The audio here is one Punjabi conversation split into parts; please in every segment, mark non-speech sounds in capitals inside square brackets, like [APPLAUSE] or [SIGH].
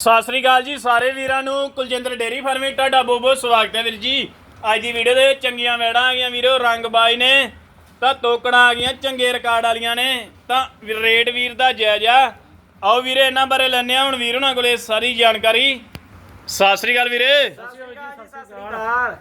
ਸਤਿ ਸ੍ਰੀ ਅਕਾਲ ਜੀ ਸਾਰੇ ਵੀਰਾਂ ਨੂੰ। ਕੁਲਜਿੰਦਰ ਡੇਰੀ ਫਾਰਮ ਤੁਹਾਡਾ ਬਹੁਤ ਬਹੁਤ ਸਵਾਗਤ ਹੈ ਵੀਰ ਜੀ। ਅੱਜ ਦੀ ਵੀਡੀਓ ਦੇ ਚੰਗੀਆਂ ਵੈੜਾਂ ਆ ਗਈਆਂ ਵੀਰੋ, ਰੰਗ ਰੰਗਬਾਜ਼ ਨੇ। ਤਾਂ ਤੋਕੜਾਂ ਆ ਗਈਆਂ, ਚੰਗੇ ਰਿਕਾਰਡ ਵਾਲੀਆਂ ਨੇ। ਤਾਂ ਰੇਟ ਵੀਰ ਦਾ ਜਾਇਜ਼ ਆ। ਆਓ ਵੀਰੇ, ਇਹਨਾਂ ਬਾਰੇ ਲੈਣੇ ਆ ਹੁਣ ਵੀਰ ਉਹਨਾਂ ਕੋਲੇ ਸਾਰੀ ਜਾਣਕਾਰੀ। ਸਤਿ ਸ੍ਰੀ ਅਕਾਲ ਵੀਰੇ।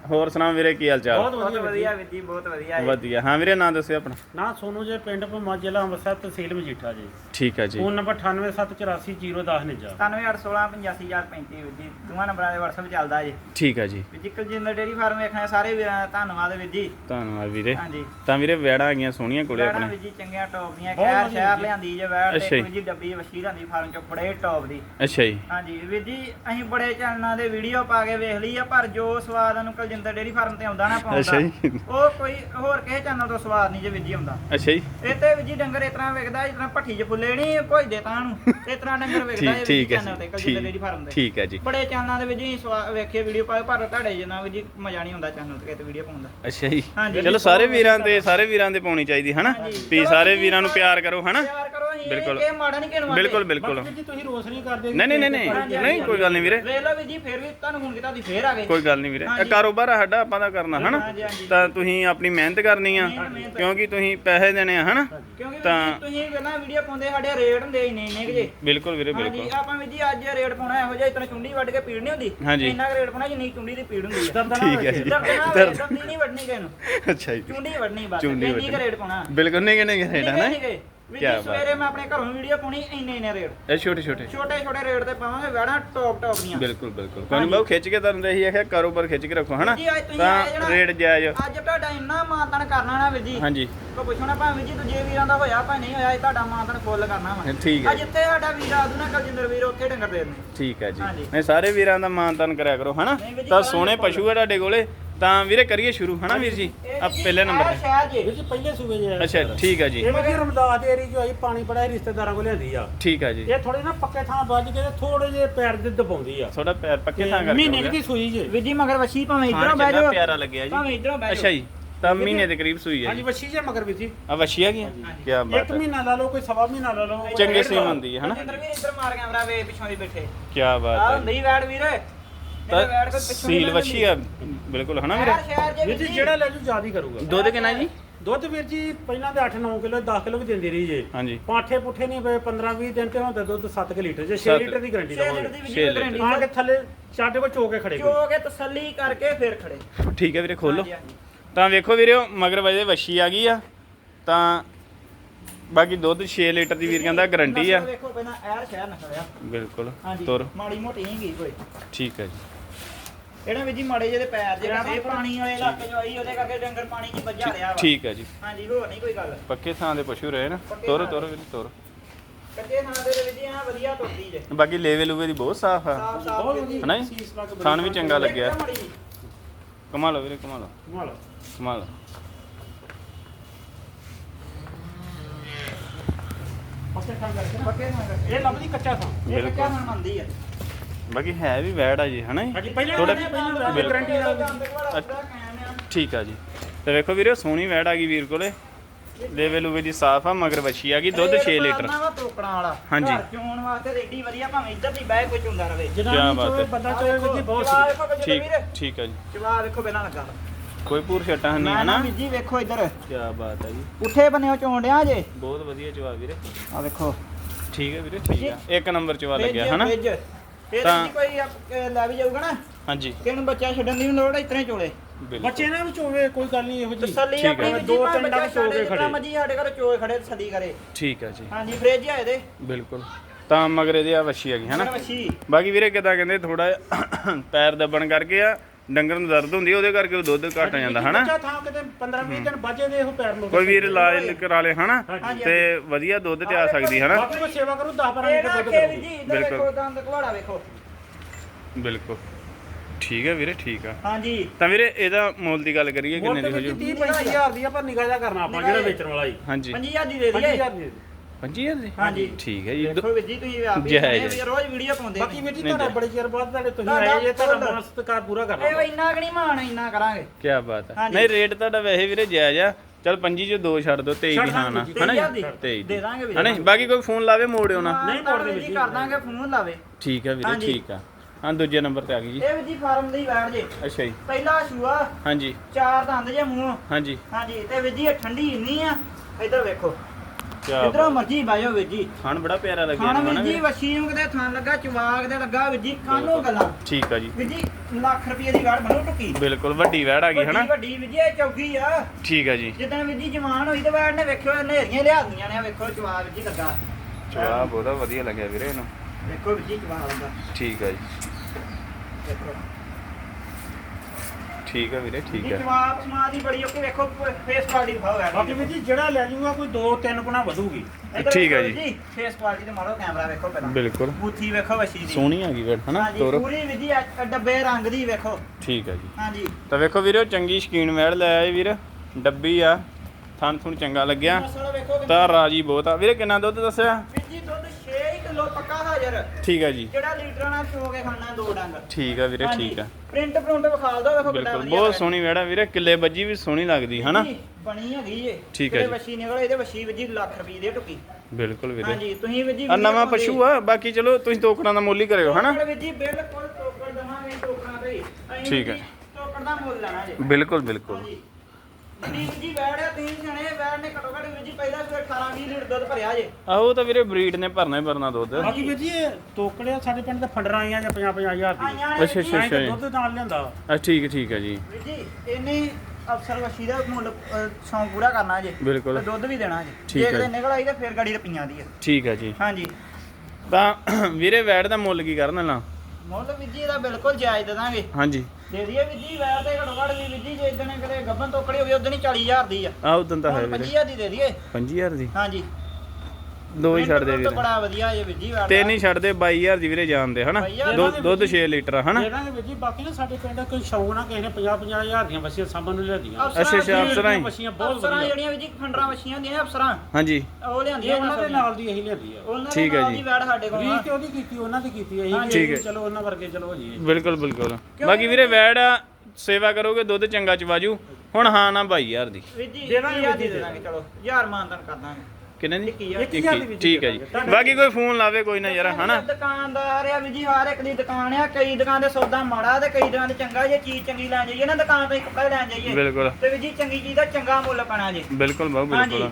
ਹੋਰ ਸੁਣਾ ਵੀਰੇ ਕੀ ਹਾਲ ਚਾਲ? ਬਹੁਤ ਵਧੀਆ ਵੀਰ ਜੀ। ਬਹੁਤ ਵਧੀਆ ਵਧੀਆ। ਹਾਂ ਵੀਰੇ ਨਾਂ ਦੱਸਿਓ ਆਪਣਾ। ਨਾ ਸੋਨੂ ਜੇ ਪਿੰਡ ਭਮਾ ਜ਼ਿਲ੍ਹਾ ਅੰਮ੍ਰਿਤਸਰ ਤਹਿਸੀਲ ਮਜੀਠਾ ਜੀ। ਠੀਕ ਹੈ ਜੀ। ਫੋਨ ਨੰਬਰ 98748010 ਨਿਜਾ 9781685535 ਵੀਰ ਜੀ। ਦੋਵਾਂ ਨੰਬਰਾਂ ਦੇ WhatsApp ਚੱਲਦਾ ਜੀ। ਠੀਕ ਹੈ ਜੀ। ਵੀਰ ਜੀ ਕੁਲਜਿੰਦਰ ਡੇਰੀ ਫਾਰਮ ਵੇਖਣਾ ਸਾਰੇ ਵੀਰਾਂ ਦਾ ਧੰਨਵਾਦ ਵੀਰ ਜੀ। ਧੰਨਵਾਦ ਵੀਰੇ। ਹਾਂਜੀ। ਤਾਂ ਵੀਰੇ ਵੈੜਾਂ ਆ ਗਈਆਂ ਸੋਹਣੀਆਂ ਕੋਲੇ ਆਪਣੇ। ਵੀਰ ਜੀ ਚੰਗੀਆਂ ਟੌਪ ਦੀਆਂ। ਖੈਰ ਸ਼ਹਿਰ। ਲਿਆਂਦੀ ਜੇ ਵੈੜ ਤੇ। ਵੀਰ ਜੀ। ਡੱਬੀ ਵਸ਼ੀ ਲਿਆਂਦੀ ਫਾਰਮ ਚੋਂ ਬੜੇ ਟੌਪ ਦੀ। ਅੱਛਾ ਜੀ। ਹਾਂਜੀ ਵੀਰ ਜੀ ਅਸੀਂ ਬੜੇ ਚੈਨਲਾਂ ਦੇ ਵੀਡੀਓ ਪਾ ਕੇ ਵੇਖ ਲਈ ਆ ਪਰ ਜੋ ਸਵਾਦ ਨੂੰ ਕੁਲਜਿੰਦਰ ਡੇਰੀ ਫਾਰਮ ਤੇ ਆਉਂਦਾ ਨਾ ਅੱਛਾ ਜੀ। ਪਾਉਂਦਾ ਉਹ ਕੋਈ ਹੋਰ ਕਿਸੇ ਚੈਨਲ ਤੋਂ ਸਵਾਦ ਨਹੀਂ ਜੇ ਵੀਰ ਜੀ ਆਉਂਦਾ। ਅੱਛਾ ਜੀ। ਇਹ ਤੇ ਵੀ ਜੀ ਡੰਗਰ ਇਸ ਤਰ੍ਹਾਂ ਵਿਕਦਾ ਇਸ ਤਰ੍ਹਾਂ ਭੱਠੀ 'ਚ ਫੁੱਲੇ ਨਹੀਂ ਭੋਜਦੇ ਤਾਂ ਨੂੰ। ਇਸ ਤਰ੍ਹਾਂ ਡੰਗਰ ਵਿਕਦਾ ਠੀਕ ਇਹ ਠੀਕ ਹੈ ਚੈਨਲ ਤੇ ਕੁਲਜਿੰਦਰ ਡੇਰੀ ਫਾਰਮ ਦੇ ਠੀਕ ਹੈ ਜੀ। ਬੜੇ ਚੈਨਲਾਂ ਦੇ ਵਿੱਚ ਜੀ ਸਵਾ- ਵੇਖੇ ਵੀਡੀਓ ਪਾਏ ਪਰ ਤੁਹਾਡੇ ਜਿੰਨਾ ਵੀ ਜੀ ਮਜ਼ਾ ਨਹੀਂ ਹੁੰਦਾ ਚੈਨਲ ਤੇ ਕਿਤੇ ਵੀਡੀਓ ਪਾਉਣ ਦਾ। ਅੱਛਾ ਜੀ। ਹਾਂਜੀ। ਚਲੋ ਸਾਰੇ ਵੀਰਾਂ ਤੇ ਸਾਰੇ ਵੀਰਾਂ ਤੇ ਪਾਉਣੀ ਚਾਹੀਦੀ ਹਨਾ? ਹਾਂਜੀ। ਵੀ ਚਲੋ ਸਾਰੇ ਵੀਰਾਂ ਨੂੰ ਪਿਆਰ ਕਰੋ ਹਨਾ? ਪਿਆਰ ਕਰੋ ਬਿਲਕੁਲ। ਇਹ ਮਾੜਾ ਨਹੀਂ ਕਹਿਣ ਬਿਲਕੁਲ ਬਿਲਕੁਲ। ਜੀ ਤੁਸੀਂ ਰੋਸ ਨਹੀਂ ਕਰਦੇ ਨਹੀਂ ਨਹੀਂ ਨਹੀਂ ਨਹੀਂ ਨਹੀਂ ਕੋਈ ਗੱਲ ਨਹੀਂ ਵੀਰੇ। ਵੇਖ ਲਓ ਵੀ ਜੀ ਫਿਰ ਵੀ ਤੁਹਾਨੂੰ ਫੋਨ ਕੀਤਾ ਤੁਸੀਂ ਫੇਰ ਆ ਗਏ। ਕੋਈ ਗੱਲ ਨਹੀਂ ਵੀਰੇ। ਇਹ ਹਾਂਜੀ। ਕਾਰੋਬਾਰ ਆ ਸਾਡਾ ਆਪਾਂ ਦਾ ਕਰਨਾ ਹਨਾ? ਹਾਂਜੀ, ਹਾਂਜੀ। ਤਾਂ ਤੁਸੀਂ ਆਪਣੀ ਮਿਹਨਤ ਕਰਨੀ ਆ ਮਿਹਨਤ-। ਕਿਉਂਕਿ ਤੁਸੀਂ ਪੈਸੇ ਦੇਣੇ ਆ ਹਨਾ? ਕਿਉਂਕਿ ਤਾਂ- ਜੀ ਤੁਸੀਂ ਪਹਿਲਾਂ ਵੀਡੀਓ ਪਾਉਂਦੇ ਸਾਡੇ ਰੇਟ ਹੁੰਦੇ ਇੰਨੇ ਕੁ ਜੇ। ਬਿਲਕੁਲ ਵੀਰੇ ਹਾਂਜੀ ਬਿਲਕੁਲ। ਆਪਾਂ ਵੀ ਜੀ ਅੱਜ ਰੇਟ ਪਾਉਣਾ ਇਹੋ ਜਿਹਾ ਇਤਨਾ ਚੁੰਡੀ ਵੱਢ ਕੇ ਪੀੜ ਨਹੀਂ ਹੁੰਦੀ। ਇੰਨਾ ਕੁ ਰੇਟ ਪਾਉਣਾ ਜਿੰਨੀ ਚੁੰਡੀ ਦੀ ਪੀੜ ਹੁੰਦੀ ਹੈ ਦਰਦ ਨਾ ਠੀਕ ਹੈ। ਜੀ। ਦਰਦ ਨਾ ਦਰਦ- ਨਹੀਂ ਵੱਢਣੀ ਕਿਸੇ ਨੂੰ। ਅੱਛਾ ਜੀ। ਚੁੰਡੀ ਵੱਢਣੀ ਬਸ ਚੁੰਡੀ ਇੰਨੀ ਵੱਢਣੀ। ਕੁ ਰੇਟ ਪਾਉਣਾ। ਬਿਲਕੁਲ ਨਹੀਂ ਕਿਨੇ ਰੇਟ ਹਨਾ ਵੀ ਕਿਆ ਜੀ ਬਾਤ ਸਵੇਰੇ ਮੈਂ ਆਪਣੇ ਘਰੋਂ ਵੀਡੀਓ ਪਾਉਣੀ ਇੰਨੇ ਇੰਨੇ ਰੇਟ। ਇਹ ਛੋਟੇ ਛੋਟੇ। ਛੋਟੇ ਛੋਟੇ ਰੇਟ ਤੇ ਪਾਵਾਂਗੇ ਵੈੜਾਂ ਟੌਪ ਟੌਪ ਦੀਆਂ। ਬਿਲਕੁਲ ਬਿਲਕੁਲ। ਕੋਈ ਨਹੀਂ ਬਾਹੂ ਖਿੱਚ ਕੇ ਤੁਹਾਨੂੰ ਇਹੀ ਆਖਿਆ ਕਾਰੋਬਾਰ ਖਿੱਚ ਕੇ ਰੱਖੋ ਹਨਾ? ਜੀ ਅੱਜ ਤੁਸੀਂ ਆਏ ਤਾਂ ਜਿਹੜਾ- ਰੇਟ ਜਾਇਜ਼ ਅੱਜ ਤੁਹਾਡਾ ਇੰਨਾ ਮਾਨਤਨ ਕਰਨਾ ਨਾ ਵੀਰ ਜੀ। ਹਾਂਜੀ। ਕੋ ਪੁੱਛਣਾ ਭਾਵੇਂ ਜੀ ਦੂਜੇ ਵੀਰਾਂ ਦਾ ਹੋਇਆ ਭਾਵੇਂ ਨਹੀਂ ਹੋਇਆ ਇਹ ਤੁਹਾਡਾ ਮਾਨਤਨ ਫੁੱਲ ਕਰਨਾ ਵਾ। ਠੀਕ ਹੈ। ਅੱਜ ਜਿੱਥੇ ਸਾਡਾ ਵੀਰ ਆਦੂ ਨਾ ਕਲਜਿੰਦਰ ਵੀਰ ਉੱਥੇ ਡੰਗਰ ਦੇ ਦਿੰਦੇ। ਠੀਕ ਹੈ ਜੀ। ਹਾਂਜੀ। ਨਹੀਂ ਸਾਰੇ ਵੀਰਾਂ ਦਾ ਮਾਨ ਤਾਨ ਕਰਿਆ ਕਰੋ ਹਨਾ? ਨਹੀਂ ਵੀਰ ਜੀ, ਤਾਂ ਕਰਾਂਗੇ ਸੋਹਣੇ। ਪਸ਼ੂ ਹੈ ਤੁਹਾਡੇ ਕੋਲੇ। ਤਾਂ ਵੀਰੇ ਕਰੀਏ ਸ਼ੁਰੂ ਹਨਾ ਵੀਰ ਜੀ? ਆ ਜੀ ਪਹਿਲੇ ਨੰਬਰ ਤੇ। ਜੀ। ਜੀ ਪਹਿਲੇ ਸੂਬੇ ਜੇ ਅੱਛਾ ਠੀਕ ਹੈ ਜੀ। ਇਹ ਮਗੀ ਰਮਦਾਸ ਦੇ ਏਰੀ ਜੋ ਆਈ ਪਾਣੀ ਇਹ ਰਿਸ਼ਤੇਦਾਰਾਂ ਕੋਲ ਲਿਆਂਦੀ ਆ। ਠੀਕ ਹੈ ਜੀ। ਇਹ ਥੋੜੇ ਨਾ ਪੱਕੇ ਥਾਂ ਵੱਜ ਕੇ ਥੋੜੇ ਜਿਹੇ ਪੈਰ ਦੇ ਦਬਾਉਂਦੀ ਆ। ਥੋੜਾ ਪੈਰ ਪੱਕੇ ਥਾਂ ਕਰਕੇ ਮਹੀਨੇ। ਦੀ ਸੂਈ ਜੇ। ਵੀਰ ਜੀ ਮਗਰ ਵਸ਼ੀ ਭਾਵੇਂ ਇਧਰੋਂ ਬਹਿ ਜਾਓ। ਪਿਆਰਾ ਲੱਗਿਆ ਜੀ। ਭਾਵੇਂ ਇਧਰੋਂ ਬਹਿ ਜਾਓ ਅੱਛਾ ਜੀ ਤਾਂ ਮਹੀਨੇ ਦੇ ਕਰੀਬ ਸੂਈ ਹੈ ਹਾਂਜੀ ਜੀ। ਵੱਛੀ ਜੇ ਮਗਰ ਜੀ। ਆ ਵਸ਼ੀਆ ਗਿਆ ਕੀ ਇੱਕ ਬਾਤ ਹੈ। ਮਹੀਨਾ ਲਾ ਲਓ ਕੋਈ ਸਵਾ ਮਹੀਨਾ ਲਾ ਲਓ। ਚੰਗੇ ਸੇਮ ਹੁੰਦੀ ਹੈ ਹਨਾ? ਕਲਜਿੰਦਰ ਵੀਰ ਇੱਧਰ ਮਾਰ ਕੈਮਰਾ ਵੇ ਪਿੱਛੋਂ ਦੀ ਬੈਠੇ। ਕੀ ਆ ਬਾਤ ਹੈ ਹੁੰਦੀ ਵੈੜ ਵੀਰ। ਤਾਂ ਕੋਈ ਸੀਲ। ਵਸ਼ੀ ਆ। ਬਿਲਕੁਲ ਹਨਾ ਵੀਰੇ? ਸ਼ਹਿਰ ਸ਼ਹਿਰ ਜੇ ਵੀਰ ਜੀ ਜਿਹੜਾ ਲੈ ਜੂ ਜ਼ਿਆਦਾ ਹੀ ਕਰੂਗਾ। ਦੁੱਧ ਕਿੰਨਾ ਜੀ? ਦੁੱਧ ਵੀਰ ਜੀ ਪਹਿਲਾਂ ਤੇ 8-9 ਕਿਲੋ 10 ਕਿਲੋ ਵੀ ਦਿੰਦੀ ਰਹੀ ਜੇ। ਹਾਂਜੀ। ਪਾਠੇ ਪੁੱਠੇ ਨਹੀਂ ਪਏ 15-20 ਦਿਨ ਤੇ ਹੁੰਦਾ ਦੁੱਧ 7 ਲੀਟਰ ਜੇ 6 ਸੱਤ। ਲੀਟਰ ਦੀ ਗਾਰੰਟੀ ਦਵਾਂਗੇ। ਦੀ ਛੇ ਲੀਟਰ। ਗਰੰਟੀ ਆ ਕੇ ਥੱਲੇ ਚਾਟੇ ਕੋ ਚੋ ਕੇ ਖੜੇ ਚੋ ਕੇ ਤਸੱਲੀ ਕਰਕੇ ਫਿਰ ਖੜੇ। ਠੀਕ ਹੈ ਵੀਰੇ ਖੋਲੋ। ਹਾਂਜੀ, ਹਾਂਜੀ। ਤਾਂ ਵੇਖੋ ਵੀਰੇ ਮਗਰ ਵਜੇ ਵਸ਼ੀ ਆ ਗਈ ਆ। ਤਾਂ ਬਾਕੀ ਦੁੱਧ 6 ਲੀਟਰ ਦੀ ਵੀਰ ਕਹਿੰਦਾ ਗਾਰੰਟੀ ਆ। ਨਸਲ ਵੇਖੋ ਪਹਿਲਾਂ ਐਰ ਸ਼ਹਿਰ ਨਸਲਿਆ ਬਿਲਕੁਲ ਹਾਂਜੀ ਤੁਰ। ਮਾੜੀ ਮੋਟੀ ਨਹੀਂ ਗਈ ਕੋਈ। ਠੀਕ ਹੈ ਜੀ। ਇਹਨਾਂ ਵਿੱਚ ਹੀ ਮਾੜੇ ਜਿਹੇ ਪੈਰ ਜਿਹੜੇ ਸੇ ਪਾਣੀ ਵਾਲੇ ਇਲਾਕੇ ਜੋ ਆਈ ਉਹਦੇ ਕਰਕੇ ਡੰਗਰ ਪਾਣੀ 'ਚ ਵੱਜਾ ਰਿਹਾ ਵਾ। ਠੀਕ ਹੈ ਜੀ। ਹਾਂਜੀ ਹੋਰ ਨਹੀਂ ਕੋਈ ਗੱਲ। ਪੱਕੇ ਥਾਂ ਦੇ ਪਸ਼ੂ ਰਹੇ ਨਾ। ਪੱਕੇ ਤੁਰ ਤੁਰ ਵੀਰੇ ਤੁਰ। ਕੱਚੇ ਥਾਂ ਦੇ ਵਿੱਚ ਆ ਵਧੀਆ ਤੁਰਦੀ ਜੇ। ਬਾਕੀ ਲੇਵੇ ਲੂਵੇ ਦੀ ਬਹੁਤ ਸਾਫ਼ ਆ। ਸਾਫ਼ ਸਾਫ਼ ਬਹੁਤ ਵਧੀਆ ਹਨਾ ਜੀ? ਥਣ ਵੀ ਚੰਗਾ ਲੱਗਿਆ। ਮਾੜੀ ਜਿਹੀ। ਕਮਾ ਲਓ ਵੀਰੇ ਕਮਾਲ। ਕਮਾ ਲਓ। ਪੱਕੇ ਥਾਂ ਕਰਕੇ ਨਾ। ਪੱਕੇ ਥਾਂ ਕਰਕੇ। ਇਹ ਲੱਭਦੀ ਕੱਚਾ ਥਾਂ। ਇਹ ਕੱਚਾ ਥਾਂ ਮੰਨਦੀ ਆ। ਬਾਕੀ ਹੈ ਵੀ ਵੈੜ ਆ ਜੀ ਹਨਾ ਜੀ? ਪਹਿਲਾਂ ਥੋੜਾ। ਗਾਰੰਟੀ ਨਾਲ ਠੀਕ ਆ ਜੀ। ਤੇ ਵੇਖੋ ਵੀਰੇ ਸੋਹਣੀ ਵੈੜ ਆ ਗਈ ਵੀਰ ਕੋਲੇ। ਲੇਵੇ ਲੂਵੇ ਦੀ ਸਾਫ਼ ਆ ਮਗਰ ਵਛੀ ਆ ਗਈ ਦੁੱਧ 6 ਲੀਟਰ। ਵਾ ਵਾਲਾ। ਹਾਂਜੀ। ਚੋਣ ਵਾਸਤੇ ਰੇਡੀ ਵਧੀਆ ਭਾਵੇਂ ਇੱਧਰ ਦੀ ਬਹਿ ਕੋਈ ਚੁੰਦਾ ਰਵੇ। ਜਨਾਨੀ ਬਾਤ ਚੋਏ ਹੈ। ਬੰਦਾ ਚੋਏ ਜੀ ਬਹੁਤ ਠੀਕ ਠੀਕ ਆ ਜੀ। ਚਵਾ ਵੇਖੋ ਪਹਿਲਾਂ ਲੱਗਾ ਕੋਈ ਪੂਰ ਛੱਟਾ ਨਹੀਂ ਨਾ ਨਾ ਜੀ ਵੇਖੋ ਇੱਧਰ। ਕੀ ਬਾਤ ਹੈ ਜੀ। ਉੱਠੇ ਬੰਨਿਓ ਚੋਣ ਡਿਆ ਜੇ। ਬਹੁਤ ਵਧੀਆ ਜਵਾਬ ਵੀਰੇ। ਆ ਵੇਖੋ। ਠੀਕ ਹੈ ਵੀਰੇ ਠੀਕ ਆ। ਇੱਕ ਨੰਬਰ ਚਵਾ ਲੱਗਿਆ ਫਰਿੱਜ- ਹਨਾ ਤਾਂ- ਜੀ ਕੋਈ ਆਪ- ਲੈ ਵੀ ਜਾਊਗਾ ਨਾ? ਹਾਂਜੀ। ਕਿਹਨੂੰ ਬੱਚਾ ਛੱਡਣ ਦੀ ਵੀ ਲੋੜ ਹੈ ਇਤਨੇ ਚੋਲੇ। ਬਿਲਕੁਲ। ਬੱਚੇ ਨਾਲ ਵੀ ਚੋਵੇ ਕੋਈ ਗੱਲ ਨਹੀਂ ਇਹੋ ਜੀ ਤਸੱਲੀ ਠੀਕ ਹੈ। ਆਪਣੀ ਦੋ ਦੋ ਤਿੰਨ ਕੇ ਚੋਗੇ ਖੜੇ। ਮੱਜੀ ਸਾਡੇ ਘਰ ਚੋਏ ਖੜੇ ਤਸੱਲੀ ਕਰੇ। ਠੀਕ ਹੈ ਜੀ। ਹਾਂਜੀ ਫ੍ਰਿਜ ਆ ਇਹਦੇ। ਬਿਲਕੁਲ। ਤਾਂ ਮਗਰ ਇਹਦੇ ਆ ਵਛੀ ਹੈਗੀ ਹਨਾ ਮੱਛੀ ਬਾਕੀ ਵੀਰੇ ਕਿਦਾਂ ਕਹਿੰਦੇ ਥੋੜਾ ਪੈਰ ਦੱਬਣ ਕਰਕੇ ਆ ਡੰਗਰ ਨੂੰ ਦਰਦ ਹੁੰਦੀ ਉਹਦੇ ਕਰਕੇ ਉਹ ਦੁੱਧ ਘਟ ਜਾਂਦਾ ਹਨਾ? ਕੱਚਾ ਥਾਂ ਕਿਤੇ 15-20 ਦਿਨ ਬਾਜੇ ਦੇ ਇਹੋ ਪੈਰ ਨੂੰ ਕੋਈ ਵੀਰ ਇਲਾਜ ਕਰਾ ਲੇ ਹਨਾ? ਤੇ ਵਧੀਆ ਦੁੱਧ ਤੇ ਆ ਸਕਦੀ ਹਨਾ? ਬਾਕੀ ਕੋਈ ਸੇਵਾ ਕਰੂ 10-12 ਇਹ ਲੀਟਰ ਨਾ ਦੁੱਧ ਕੇ ਵੀ ਕਰੂਗੀ ਜੀ ਇੱਧਰ ਬਿਲਕੁਲ। ਵੇਖੋ ਦੰਦ ਘਵਾੜਾ ਵੇਖੋ। ਬਿਲਕੁਲ। ਠੀਕ ਹੈ ਵੀਰੇ ਠੀਕ ਆ। ਹਾਂਜੀ। ਤਾਂ ਵੀਰੇ ਇਹਦਾ ਮੁੱਲ ਦੀ ਗੱਲ ਕਰੀਏ ਕਿੰਨੇ ਦੀ ਹੋ ਜੂ? 30-35000 ਦੀ ਆ ਪਰ ਨਿਗਾਹ ਜਾ ਕਰਨਾ ਆਪਾਂ ਜਿਹੜਾ ਵੇਚਣ ਵਾਲਾ ਹੀ। ਹਾਂਜੀ। 5000 ਦੀ ਦੇ ਦਈਏ। 5000 ਦੀ। 25000 ਦੀ? ਹਾਂਜੀ। ਠੀਕ ਹੈ ਜੀ। ਦੇਖੋ ਵੀਰ ਜੀ ਤੁਸੀਂ ਆਪ ਹੀ ਜੈ ਕਹਿੰਦੇ ਜੈ। ਵੀ ਰੋਜ਼ ਵੀਡੀਓ ਪਾਉਂਦੇ ਬਾਕੀ ਵੀਰ ਜੀ ਨਹੀਂ ਤੁਹਾਡਾ ਜੀ। ਬੜੇ ਚਿਰ ਬਾਅਦ ਤੁਹਾਡੇ ਤੁਸੀਂ ਤੁਹਾਡਾ ਆਏ ਜੇ ਤੁਹਾਡਾ ਫੁੱਲ। ਮਾਨ ਸਤਿਕਾਰ ਪੂਰਾ ਇਹ ਕਰਨਾ ਇੰਨਾ ਕਿ ਨਹੀਂ ਮਾਣ ਇੰਨਾ ਕਰਾਂਗੇ। ਕੀ ਬਾਤ ਹੈ। ਹਾਂਜੀ। ਨਹੀਂ ਰੇਟ ਤੁਹਾਡਾ ਵੈਸੇ ਵੀਰੇ ਜਾਇਜ਼ ਆ ਚਲ ਪੰਜੀ ਚ ਦੋ ਛੱਡ ਦੋ 23 ਦੀ ਹਾਂ ਨਾ। ਛੱਡ ਹਨਾ ਦਾਂਗੇ ਜੀ ਜੀ। 23 ਦੇ। ਦਾਂਗੇ ਵੀਰੇ। ਹਨਾ ਜੀ? ਬਾਕੀ ਕੋਈ ਫੋਨ ਲਾਵੇ ਮੋੜਿਓ ਨਾ। ਨਹੀਂ ਮੋੜਦੇ ਵੀਰ ਵੀਰ ਜੀ ਜੀ। ਕਰ ਦਾਂਗੇ ਫੋਨ ਲਾਵੇ। ਠੀਕ ਹੈ ਵੀਰੇ ਹਾਂਜੀ। ਠੀਕ ਆ। ਹਾਂ ਦੂਜੇ ਨੰਬਰ ਤੇ ਆ ਗਈ ਜੀ। ਇਹ ਵੀ ਜੀ ਫਾਰਮ ਦੀ ਵੈੜ ਜੇ। ਅੱਛਾ ਜੀ। ਪਹਿਲਾ ਸ਼ੂਆ ਹਾਂਜੀ। ਚਾਰ ਦੰਦ ਜੇ ਮੂੰਹ। ਹਾਂਜੀ। ਹਾਂਜੀ ਤੇ ਵੀਰ ਜੀ ਇਹ ਠੰਡੀ ਇੰਨੀ ਆ। ਇੱਧਰ ਵੇਖੋ। ਕੀ ਇਧਰੋਂ ਮਰਜ਼ੀ ਬਾਇਓ ਵੀਰ ਜੀ। ਖਾਣ ਬੜਾ ਪਿਆਰਾ ਲੱਗਿਆ ਖਾਣ ਵੀਰ ਜੀ? ਵਸ਼ੀ ਨੂੰ ਕਿਤੇ ਥਾਂ ਲੱਗਾ ਚਵਾਗ ਦੇ ਲੱਗਾ ਵੀਰ ਜੀ ਕਾਨੋ ਗੱਲਾਂ। ਠੀਕ ਆ ਜੀ। ਵੀਰ ਜੀ ਲੱਖ ਰੁਪਏ ਦੀ ਵੈੜ ਬਣੂ ਟੁੱਕੀ ਬਿਲਕੁਲ ਵੱਡੀ ਵੈੜ ਆ ਗਈ ਹਨਾ? ਵੱਡੀ ਵੀਰ ਜੀ ਇਹ ਚੌਗੀ ਆ। ਠੀਕ ਆ ਜੀ। ਜਿੱਦਾਂ ਵੀਰ ਜੀ ਜਵਾਨ ਹੋਈ ਤੇ ਵੈੜ ਨੇ ਵੇਖਿਓ ਨੇਰੀਆਂ ਲਿਆਦੀਆਂ ਨੇ ਵੇਖੋ ਚਵਾਗ ਜੀ ਲੱਗਾ। ਚਵਾ ਬਹੁਤਾ ਵਧੀਆ ਲੱਗਿਆ ਵੀਰੇ ਇਹਨੂੰ। ਵੇਖੋ ਵੀਰ ਜੀ ਚਵਾਗ ਲੱਗਾ ਠੀਕ ਆ ਜੀ। ਵੇਖੋ ਠੀਕ ਆ ਵੀਰੇ ਠੀਕ ਜੀ ਆ ਜਵਾਬ ਸਮਾਂ ਦੀ ਬੜੀ ਓਕੇ ਵੇਖੋ ਫੇਸ ਕੁਆਲਿਟੀ ਦਿਖਾਓ ਵੈੜ ਬਾਕੀ ਵੀਰ ਜੀ ਜਿਹੜਾ ਲੈ ਜਾਊਗਾ ਕੋਈ 2-3 ਗੁਣਾ ਵਧੂਗੀ। ਇੱਧਰ ਠੀਕ ਵੇਖੋ ਜੀ। ਫੇਸ ਕੁਆਲਿਟੀ ਤੇ ਮਾਰੋ ਕੈਮਰਾ ਵੇਖੋ ਪਹਿਲਾਂ। ਬਿਲਕੁਲ। ਬੂਥੀ ਵੇਖੋ ਵਸ਼ੀ ਦੀ। ਸੋਹਣੀ ਆ ਗਈ ਵੈੜ ਹਨਾ ਹਾਂਜੀ ਤੋਰੋ। ਪੂਰੀ ਵੀਰ ਜੀ ਅ- ਡੱਬੇ ਰੰਗ ਦੀ ਵੇਖੋ। ਠੀਕ ਆ ਜੀ। ਹਾਂਜੀ। ਤਾਂ ਵੇਖੋ ਵੀਰੇ ਚੰਗੀ ਸ਼ਕੀਨ ਵੈੜ ਲੈ ਆਏ ਵੀਰ। ਡੱਬੀ ਆ ਥਣ ਥੁਣ ਚੰਗਾ ਲੱਗਿਆ। ਵੇਖੋ ਤਾਂ ਰਾਜੀ ਬਹੁਤ ਆ। ਵੀਰੇ ਕਿੰਨਾ ਦੁੱਧ ਦੱਸਿਆ? ਜੀ ਦੁੱਧ 6 ਕਿਲੋ ਪੱਕਾ ਹਾਜ਼ਰ। ਠੀਕ ਆ ਜੀ। ਜਿਹੜਾ ਲੀਟਰਾਂ ਨਾਲ ਚੋ ਕੇ ਖਾਣਾ ਦੋ ਡੰਗ। ਠੀਕ ਆ ਵੀਰੇ ਹਾਂਜੀ। ਠੀਕ ਆ। ਪ੍ਰਿੰਟ ਪ੍ਰਿੰਟ ਵਿਖਾ ਦੋ ਵੇਖੋ ਕਿੰਨਾ ਬਿਲਕੁਲ ਵਧੀਆ ਬਹੁਤ। ਸੋਹਣੀ ਵੈੜ ਵੀਰੇ ਕਿੱਲੇ ਬੱਜੀ ਵੀ ਸੋਹਣੀ ਲੱਗਦੀ ਹਨਾ? ਜੀ, ਬਣੀ ਹੈਗੀ ਏ ਠੀਕ ਹੈ ਜੀ। ਵਸ਼ੀ ਨਿਕਲ ਇਹਦੇ ਵਸ਼ੀ ਵਿੱਚ ਜੀ ਲੱਖ ਰੁਪਏ ਦੀ ਟੁੱਕੀ। ਬਿਲਕੁਲ ਵੀਰੇ। ਹਾਂਜੀ ਤੁਸੀਂ ਵੀ ਜੀ ਆ ਨਵਾਂ ਪਸ਼ੂ ਆ ਬਾਕੀ ਚਲੋ ਤੁਸੀਂ ਤੋਕੜਾਂ ਦਾ ਮੁੱਲ ਹੀ ਕਰਿਓ ਹਨਾ? ਵਿੱਚ ਜੀ ਬਿਲਕੁਲ ਟੋਕੜ ਦਵਾਂਗੇ ਟੋਕੜਾਂ ਤੇ। ਹੀ। ਅਸੀਂ ਠੀਕ ਵੀ ਹੈ। ਜੀ ਦਾ ਮੁੱਲ ਲੈਣਾ ਜੀ। ਬਿਲਕੁਲ ਬਿਲਕੁਲ। ਹਾਂਜੀ। ਜੀ ਜੀ ਵੈੜ ਆ ਤੁਸੀਂ ਜਣੇ ਵੈੜ ਨੇ ਘਟੋ ਘੱਟ ਵੀਰ ਜੀ ਪਹਿਲਾਂ ਸਵੇਰ 18 20 ਲੀਟਰ ਦੁੱਧ ਭਰਿਆ ਜੇ। ਆਹੋ ਤਾਂ ਵੀਰੇ ਬਰੀਡ ਨੇ ਭਰਨਾ ਹੀ ਭਰਨਾ ਦੁੱਧ। ਬਾਕੀ ਵੀਰ ਜੀ ਇਹ ਤੋਕੜਿਆ ਸਾਡੇ ਪਿੰਡ ਦੇ ਫੰਡਰਾਂ ਆਈਆਂ ਜਾਂ 50-50 ਹਜ਼ਾਰ ਦੀ। ਆਈਆਂ ਨੇ ਅੱਛਾ, ਜੀ, ਅੱਛਾ, ਐਂ ਅੱਛਾ। ਤਾਂ ਦੁੱਧ ਨਾਲ ਲਿਆਂਦਾ। ਆ ਠੀਕ ਹੈ, ਠੀਕ ਹੈ ਜੀ। ਵੀਰ ਜੀ ਇਹਨੇ ਅਫਸਰ ਵਸ਼ੀ ਦਾ ਮੁੱਲ ਸ਼ੌਂਕ ਪੂਰਾ ਕਰਨਾ ਜੇ ਬਿਲਕੁਲ। ਤੇ ਦੁੱਧ ਵੀ ਦੇਣਾ ਜੇ। ਠੀਕ ਹੈ ਕਿਤੇ ਜੀ। ਨਿਕਲ ਆਈ ਤਾਂ ਫੇਰ ਗਾੜੀ ਰੁਪਈਆਂ ਦੀ ਆ। ਠੀਕ ਹੈ ਜੀ। ਹਾਂਜੀ। ਤਾਂ ਵੀਰੇ ਵੈੜ ਦਾ ਮੁੱਲ ਕੀ ਕਰਨ ਲਾ ਮੁੱਲ ਵੀਰ ਜੀ ਇਹਦਾ ਬਿਲਕੁਲ ਜਾਇਜ਼ ਦੇ ਦਾਂਗੇ। ਹਾਂਜੀ। ਦੇ ਦਈਏ ਵੀਰ ਵੈੜ ਤੇ ਘਟੋ ਘੱਟ ਵੀ ਵੀਰ ਜੀ ਇਦਣੇ ਕਿਤੇ ਗੱਬਨ ਤੋਕੜੀ ਹੋਵੇ ਉਦੋਂ ਹੀ 40000 ਦੀ ਆ। ਆਹ ਉਦੋਂ ਤਾਂ ਹੈ ਹੁਣ ਵੀਰੇ। 25000 ਦੀ ਦੇ ਦਈਏ। 5000 ਦੀ? ਹਾਂਜੀ। ਦੋ ਹੀ ਛੱਡ ਦੇ ਵੀਰੇ। ਬੜਾ ਵਧੀਆ ਜੇ ਵੀਰ ਜੀ ਵੈੜ ਤਿੰਨ ਹੀ ਛੱਡ ਦੇ 22000 ਦੀ ਵੀਰੇ ਜਾਣਦੇ ਹਨਾ? 22,000 ਦੁੱਧ ਦੁੱਧ 6 ਲੀਟਰ ਹਨਾ? ਦੇ ਦਾਂਗੇ ਵੀਰ ਜੀ ਬਾਕੀ ਨਾ ਸਾਡੇ ਪਿੰਡ ਕੋਈ ਸ਼ੌਕ ਨਾ ਕਿਸੇ ਨੇ 50-50 ਹਜ਼ਾਰ ਦੀਆਂ ਬੱਸੀਆਂ ਸਾਂਭਣ ਨੂੰ ਲਿਆਂਦੀਆਂ। ਅੱਛਾ ਅੱਛਾ ਅਫਸਰਾਂ ਹੀ। ਬੱਸੀਆਂ ਬਹੁਤ ਅਫਸਰਾਂ ਜਿਹੜੀਆਂ ਵੀਰ ਜੀ ਖੰਡਰਾਂ ਵਛੀਆਂ ਹੁੰਦੀਆਂ ਨੇ ਅਫਸਰਾਂ। ਹਾਂਜੀ। ਉਹ ਲਿਆਂਦੀਆਂ ਉਹਨਾਂ ਦੇ। ਨਾਲ ਦੀ ਇਹੀ ਲਿਆਂਦੀ ਆ। ਉਹਨਾਂ ਠੀਕ ਦੇ ਹੈ ਨਾਲ ਜੀ। ਦੀ ਵੈੜ ਸਾਡੇ ਕੋਲ ਆ। ਰੀਤ ਤੇ ਉਹਦੀ ਕੀਤੀ ਉਹਨਾਂ ਦੀ ਕੀਤੀ ਅਸੀਂ ਹਾਂਜੀ। ਠੀਕ ਹੈ। ਚਲੋ ਉਹਨਾਂ ਵਰਗੇ ਚਲੋ ਹੋ ਜੀ। ਬਿਲਕੁਲ ਬਿਲਕੁਲ। ਬਾਕੀ ਵੀਰੇ ਵੈੜ ਆ ਸੇਵਾ ਕਰੋਗੇ ਦੁੱਧ ਚੰਗਾ ਚਵਾਜੂ। ਹੁਣ ਹਾਂ ਨਾ 22000 ਦੀ। ਵੀਰ ਜੀ ਦੇ ਦਾਂਗੇ 20000 ਦੀ ਵੀਰ ਜੀ, ਦੇ ਦਾਂਗੇ ਚਲੋ। ਹਜ਼ਾਰ ਮਾਨਤਨ ਕਰ ਦਾਂਗੇ। ਕਿੰਨੇ ਦੀ? ਇੱਕੀ ਹਜ਼ਾਰ। ਇੱਕੀ ਹਜ਼ਾਰ ਦੀ ਇੱਕੀ, ਵੀ ਠੀਕ ਹੈ ਜੀ। ਬਾਕੀ ਕੋਈ ਫੋਨ ਲਾਵੇ ਕੋਈ ਨਾ ਯਾਰ ਹਨਾ? ਦੁਕਾਨਦਾਰ ਆ ਵੀ ਜੀ ਹਰ ਇੱਕ ਦੀ ਦੁਕਾਨ ਆ ਕਈ ਦੁਕਾਨ ਦੇ ਸੌਦਾ ਮਾੜਾ ਤੇ ਕਈ ਦੁਕਾਨ ਦੇ ਚੰਗਾ ਜੇ ਚੀਜ਼ ਚੰਗੀ ਲੈਣ ਜਾਈਏ ਨਾ ਦੁਕਾਨ ਤੋਂ ਹੀ ਕੱਪੜੇ ਲੈਣ ਜਾਈਏ ਬਿਲਕੁਲ। ਤੇ ਵੀ ਜੀ ਚੰਗੀ ਚੀਜ਼ ਦਾ ਚੰਗਾ ਮੁੱਲ ਪੈਣਾ ਜੀ। ਬਿਲਕੁਲ ਬਾਬੂ ਬਿਲਕੁਲ।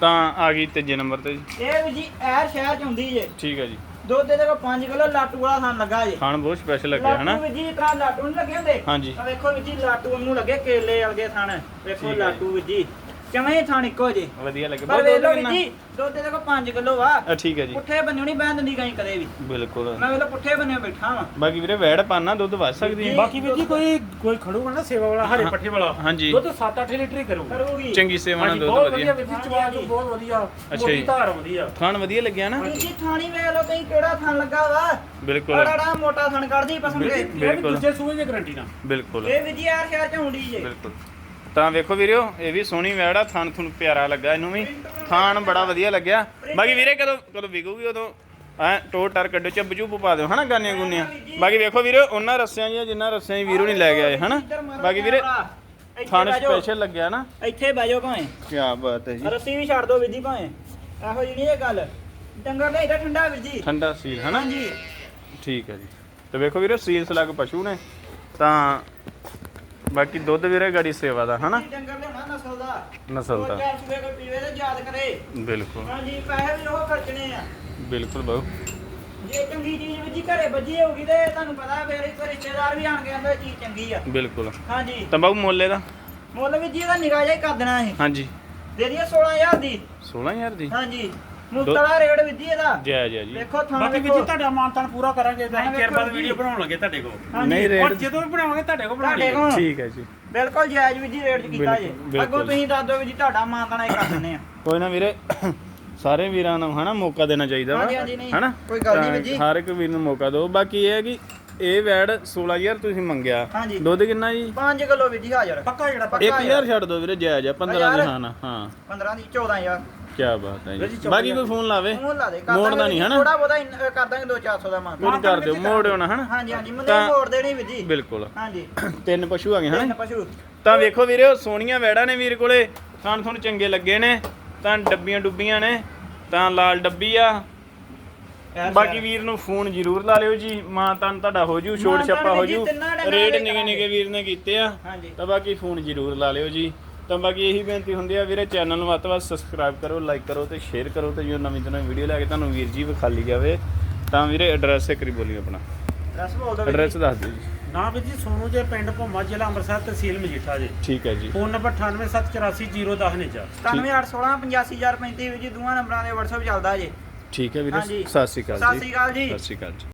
ਤਾਂ ਆ ਗਈ ਤੀਜੇ ਨੰਬਰ ਤੇ ਜੀ। ਇਹ ਵੀ ਜੀ ਐਰ ਸ਼ਹਿਰ ਚ ਹੁੰਦੀ ਜੇ। ਠੀਕ ਹੈ ਜੀ। ਦੁੱਧ ਦੇ ਕੋ 5 ਕਿਲੋ ਲਾਟੂ ਵਾਲਾ ਥਾਂ ਲੱਗਾ ਜੇ। ਖਾਣ ਬਹੁਤ ਸਪੈਸ਼ਲ ਲੱਗਿਆ ਹਨਾ? ਲਾਟੂ ਵੀ ਜੀ ਤਰ੍ਹਾਂ ਲਾਟੂ ਨਹੀਂ ਲੱਗੇ ਹੁੰਦੇ। ਹਾਂਜੀ। ਆ ਵੇਖੋ ਵੀ ਜੀ ਲਾਟੂ ਵਾਂਗੂ ਲੱਗੇ ਕੇਲੇ ਵਰਗੇ ਥਣ ਵੇਖੋ ਲਾਟੂ ਵੀ ਜੀ। ਕਿਵੇਂ ਥਣ? ਇੱਕੋ ਜੇ ਵਧੀਆ ਲੱਗੇ। ਪਰ ਬਹੁਤ ਵੇਖ ਦੁੱਧ ਲਓ? ਜੀ ਦੁੱਧ ਦੇ ਕੋ 5 ਕਿਲੋ ਵਾ ਆ ਠੀਕ ਹੈ ਜੀ। ਪੁੱਠੇ ਬੰਨਿਓ ਨਹੀਂ ਬੈਨ ਦਿੰਦੀ ਗਈ ਕਦੇ ਵੀ। ਬਿਲਕੁਲ। ਮੈਂ ਵੇਖ ਲਓ ਪੁੱਠੇ ਬੰਨਿਓ ਬੈਠਾ ਵਾਂ। ਬਾਕੀ ਵੀਰੇ ਵੈੜ ਪਾਣਾ ਦੁੱਧ ਵੱਧ ਸਕਦੀ ਹੈ। ਬਾਕੀ ਵੀਰ ਜੀ ਕੋਈ ਕੋਈ ਖੜੂਗਾ ਨਾ ਸੇਵਾ ਵਾਲਾ ਹਰੇ ਪੱਠੇ ਵਾਲਾ। ਹਾਂਜੀ। ਦੁੱਧ 7-8 ਲੀਟਰ ਹੀ ਕਰੂਗਾ। ਕਰੂਗੀ। ਚੰਗੀ ਸੇਵਾ ਨਾਲ ਦੁੱਧ ਬਹੁਤ ਵਧੀਆ। ਵੀਰ ਜੀ ਚਵਾਜ ਬਹੁਤ ਵਧੀਆ। ਅੱਛਾ ਮੋਟੀ ਜੀ। ਧਾਰ ਵਧੀਆ। ਖਾਣ ਵਧੀਆ ਲੱਗਿਆ ਨਾ? ਵੀਰ ਜੀ ਥਾਣੀ ਵੇਖ ਲਓ ਕਈ ਕਿਹੜਾ ਥਣ ਲੱਗਾ ਵਾ। ਬਿਲਕੁਲ। ਅੜੜਾ ਮੋਟਾ ਥਣ ਕੱਢਦੀ ਪਸੰਦ ਕੇ ਇਹ ਵੀ ਬਿਲਕੁਲ। ਦੂਜੇ ਸੂਏ ਦੀ ਗਾਰੰਟੀ ਨਾਲ। ਬਿਲਕੁਲ। ਇਹ ਵੀ ਜੀ ਯਾਰ ਸ਼ਹਿਰ ਚ ਹੁੰਦੀ ਜੇ। ਬਿਲਕੁਲ। ਤਾਂ ਵੇਖੋ ਵੀਰਿਓ ਇਹ ਵੀ ਸੋਹਣੀ ਵੈੜ ਆ ਥਣ ਪਿਆਰਾ ਲੱਗਾ ਇਹਨੂੰ ਵੀ। ਥਾਣ ਬੜਾ ਵਧੀਆ ਲੱਗਿਆ। ਬਾਕੀ ਵੀਰੇ ਕਦੋਂ ਕਦੋਂ ਵਿਕੂਗੀ ਉਦੋਂ? ਐ ਟੋਰ ਟਰ ਕੱਢੋ ਚੱਬ ਚੁੱਪ ਪਾ ਦਿਓ ਹਨਾ ਗਾਨੀਆਂ ਗੁੰਨੀਆਂ? ਬਾਕੀ ਵੇਖੋ ਵੀਰੇ ਉਹਨਾਂ ਰੱਸਿਆਂ ਜੀਆਂ ਜਿੰਨਾ ਰੱਸਿਆਂ ਹੀ ਵੀਰੋ ਨਹੀਂ ਲੈ ਆਏ ਹਨਾ? ਬਾਕੀ ਵੀਰੇ ਥਣ। ਸਪੈਸ਼ਲ ਲੱਗਿਆ ਨਾ। ਇੱਥੇ ਬਹਿ ਜਾਓ ਭਾਵੇਂ। ਕੀ ਬਾਤ ਹੈ ਜੀ। ਰੱਸੀ ਵੀ ਛੱਡ ਦਿਓ ਵੀਰ ਜੀ ਭਾਵੇਂ। ਇਹੋ ਜਿਹੀ ਨੀ ਇਹ ਗੱਲ। ਡੰਗਰ ਲਈ ਤਾਂ ਠੰਡਾ ਵੀਰ ਜੀ। ਠੰਡਾ ਸੀਲ ਹਨਾ? ਹਾਂਜੀ। ਠੀਕ ਹੈ ਜੀ। ਤੇ ਵੇਖੋ ਵੀਰੇ ਸੀਲਸ ਲੱਗ ਪਸ਼ੂ ਨੇ। ਤਾਂ ਬਾਕੀ ਦੁੱਧ ਵੀਰੇ ਗਾੜੀ ਸੇਵਾ ਦਾ ਹਨਾ? ਡੰਗਰ ਲਿਆਉਣਾ ਨਸਲ ਦਾ। ਨਸਲ ਦਾ। ਦੋ ਚਾਰ ਸੂਏ ਕੋਈ ਪੀਵੇ ਤੇ ਯਾਦ ਕਰੇ। ਬਿਲਕੁਲ। ਹਾਂਜੀ ਪੈਸੇ ਵੀ ਉਹ ਖਰਚਣੇ ਆ। ਬਿਲਕੁਲ ਬਾਬੂ ਜੇ ਚੰਗੀ ਚੀਜ਼ ਜੀ ਘਰੇ ਵੱਜੀ ਹੋਊਗੀ ਤੇ ਤੁਹਾਨੂੰ ਪਤਾ ਫੇਰ ਇੱਕ ਰਿਸ਼ਤੇਦਾਰ ਵੀ ਆਣ ਕੇ ਕਹਿੰਦੇ ਚੀਜ਼ ਚੰਗੀ ਆ। ਬਿਲਕੁਲ। ਹਾਂਜੀ। ਤਾਂ ਬਾਬੂ ਮੁੱਲੇ ਦਾ ਮੁੱਲ ਵੀ ਜੀ ਇਹਦਾ ਨਿਗਾਹ ਹੀ ਕਰ ਦੇਣਾ ਇਹ ਹਾਂਜੀ। ਦੇ ਦਈਏ 16000 ਦੀ। 16000 ਦੀ? ਹਾਂਜੀ। ਮੁੱਤਲਾ ਰੇਟ ਵੀ ਜੀ ਇਹਦਾ। ਜੈ ਜੈ ਜੀ। ਵੇਖੋ ਥਾਂ ਬਾਕੀ ਵੀਰ ਜੀ ਤੁਹਾਡਾ ਮਾਨਤਾਨ ਪੂਰਾ ਕਰਾਂਗੇ ਤਾਂ ਹਾਂ, ਅਸੀਂ ਬਾਅਦ ਜੀ। ਵੀਡੀਓ ਬਣਾਉਣ ਲੱਗੇ ਤੁਹਾਡੇ ਕੋਲ। ਨਹੀਂ ਔਰ ਰੇਟ ਜਦੋਂ ਵੀ ਬਣਾਵਾਂਗੇ ਤੁਹਾਡੇ ਕੋਲ ਤੁਹਾਡੇ ਬਣਾਉਣੀ ਕੋਲ। ਠੀਕ ਹੈ ਜੀ। ਬਿਲਕੁਲ ਜਾਇਜ਼ ਵੀ ਜੀ ਰੇਟ 'ਚ ਕੀਤਾ ਜੇ। ਬਿਲਕੁਲ, ਬਿਲਕੁਲ। ਅੱਗੋਂ ਤੁਸੀਂ ਦੱਸ ਦਿਓ ਵੀ ਜੀ ਤੁਹਾਡਾ ਮਾਨਤਾਨਾ ਹੀ ਕਰ ਦਿੰਦੇ ਆ ਕੋਈ ਨਾ ਵੀਰੇ ਸਾਰੇ ਵੀਰਾਂ ਨੂੰ ਹਨਾ ਮੌਕਾ ਦੇਣਾ ਚਾਹੀਦਾ ਵਾ। ਹਾਂਜੀ, ਹਾਂਜੀ, ਨਹੀਂ। ਹਨਾ? ਕੋਈ ਗੱਲ ਨਹੀਂ ਵੀਰ ਜੀ। ਹਰ ਇੱਕ ਵੀਰ ਨੂੰ ਮੌਕਾ ਦਿਓ। ਬਾਕੀ ਇਹ ਹੈ ਕਿ ਇਹ ਵੈੜ 16000 ਤੁਸੀਂ ਮੰਗਿਆ। ਹਾਂਜੀ। ਦੁੱਧ ਕਿੰਨਾ ਜੀ? 5 ਕਿਲੋ ਵੀ ਜੀ ਹਾਜ਼ਰ। ਪੱਕਾ ਜਿਹੜਾ ਪੱਕਾ 1000 ਛੱਡ ਦਿਓ ਵੀਰੇ ਜਾਇਜ਼ ਆ 15 ਦੀ ਹਜ਼ਾਰ? ਹਾਂ ਨਾ ਹਾਂ। 15 ਦੀ 14000 ਕੀ ਬਾਤ ਹੈ ਜੀ। ਬਾਕੀ ਕੋਈ ਫੋਨ ਲਾਵੇ। ਮੂੰਹ ਲਾ ਦੇ ਮੋੜਨਾ ਨਹੀਂ, ਹਨਾ? ਥੋੜਾ ਬਹੁਤਾ ਕਰ ਦਾਂਗੇ 2-400 ਦਾ ਮਾਨ। ਕੋਈ ਕਰ ਦਿਓ ਮੋੜਿਓ ਨਾ ਹਨਾ? ਹਾਂਜੀ ਹਾਂਜੀ ਤਾਂ- ਮੋੜ ਦੇਣੀ ਵੀ ਜੀ। ਬਿਲਕੁਲ। ਹਾਂਜੀ। [COUGHS] ਤਿੰਨ ਪਸ਼ੂ ਆ ਗਏ ਤਿੰਨ ਹਨਾ ਪਸ਼ੂ। ਤਾਂ ਵੇਖੋ ਵੀਰੇ ਸੋਹਣੀਆਂ ਵੈੜਾਂ ਨੇ ਵੀਰ ਕੋਲੇ। ਥਣ ਥੁਣ ਚੰਗੇ ਲੱਗੇ ਨੇ ਤਾਂ ਡੱਬੀਆਂ ਡੁੱਬੀਆਂ ਨੇ ਤਾਂ ਲਾਲ ਡੱਬੀ ਆ। ਬਾਕੀ। ਵੀਰ ਨੂੰ ਫੋਨ ਜ਼ਰੂਰ ਲਾ ਲਿਓ ਜੀ। ਮਾਂ ਤਾਂ ਤੁਹਾਡਾ ਹੋ ਜੂ ਛੋਟ ਛੱਪਾ ਹੋ ਜੀ ਰੇਟ ਨਿਗੇ। ਨਿਗੇ ਵੀਰ ਨੇ ਕੀਤੇ ਆ। ਤਾਂ ਬਾਕੀ ਫੋਨ ਜ਼ਰੂਰ ਲਾ ਲਿਓ ਜੀ। ਤਾਂ ਬਾਕੀ ਇਹੀ ਬੇਨਤੀ ਹੁੰਦੀ ਆ ਵੀਰੇ ਚੈਨਲ ਨੂੰ ਵੱਧ ਤੋਂ ਵੱਧ ਸਬਸਕ੍ਰਾਈਬ ਕਰੋ ਲਾਈਕ ਕਰੋ ਤੇ ਸ਼ੇਅਰ ਕਰੋ ਤੇ ਜੋ ਨਵੀਂ ਤੋਂ ਨਵੀਂ ਵੀਡੀਓ ਲੈ ਕੇ ਤੁਹਾਨੂੰ ਵੀਰ ਜੀ ਵਿਖਾਲੀ ਜਾਵੇ ਤਾਂ ਵੀਰੇ ਐਡਰੈਸ ਇੱਕ ਵਾਰੀ ਬੋਲੀ ਆਪਣਾ ਐਡਰੈਸ ਜੀ। ਦੱਸ ਦਿਓ ਜੀ। ਨਾ ਵੀਰ ਜੀ ਸੋਨੂ ਜੇ ਪਿੰਡ ਭੋਮਾ ਜ਼ਿਲ੍ਹਾ ਅੰਮ੍ਰਿਤਸਰ ਤਹਿਸੀਲ ਮਜੀਠਾ ਜੀ। ਠੀਕ ਹੈ ਜੀ। ਫੋਨ ਨੰਬਰ 98748010 ਨੇ ਜਾ 97816 85035 ਵੀਰ ਜੀ ਦੋਵਾਂ ਨੰਬਰਾਂ ਦੇ WhatsApp ਚੱਲਦਾ ਜੇ। ਠੀਕ ਹੈ ਵੀਰੇ। ਸਤਿ ਸ਼੍ਰੀ ਅਕਾਲ ਸਤਿ ਸ਼੍ਰੀ ਅਕਾਲ ਜੀ। ਸਤਿ ਸ਼੍ਰੀ ਅਕਾਲ ਜੀ।